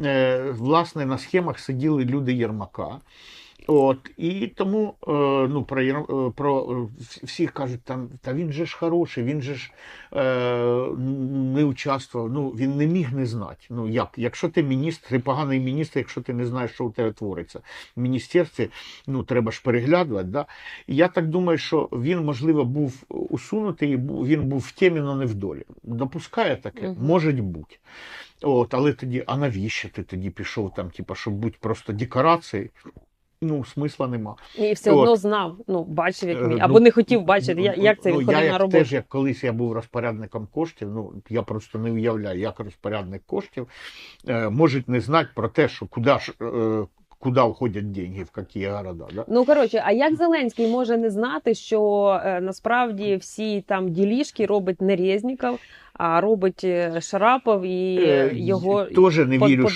е, власне на схемах сиділи люди Єрмака. От, і тому е, ну, про, е, про всіх кажуть, там, та він же ж хороший, він же ж е, не участвував, ну, він не міг не знати. Ну, як? Якщо ти міністр, ти поганий міністр, якщо ти не знаєш, що у тебе твориться. В міністерстві ну, треба ж переглядувати. Да? І я так думаю, що він, можливо, був усунутий, він був в темі, але не в долі. Допускає таке? Може бути. От, але тоді, а навіщо ти тоді пішов там, типу, щоб бути просто декорацією? Ну, смисла нема. І все От. одно знав, ну, бачив, як мій, мій, ну, або не хотів бачити, ну, як це ну, відходив я, на роботу. Теж, як колись я був розпорядником коштів, ну я просто не уявляю, як розпорядник коштів е, може не знати про те, що куди ж. Е, Куди входять деньги, в які города. Да? Ну коротше, а як Зеленський може не знати, що е, насправді всі там ділішки робить не Резніков, а робить е, Шарапов і е, Е, його Теж не вірю,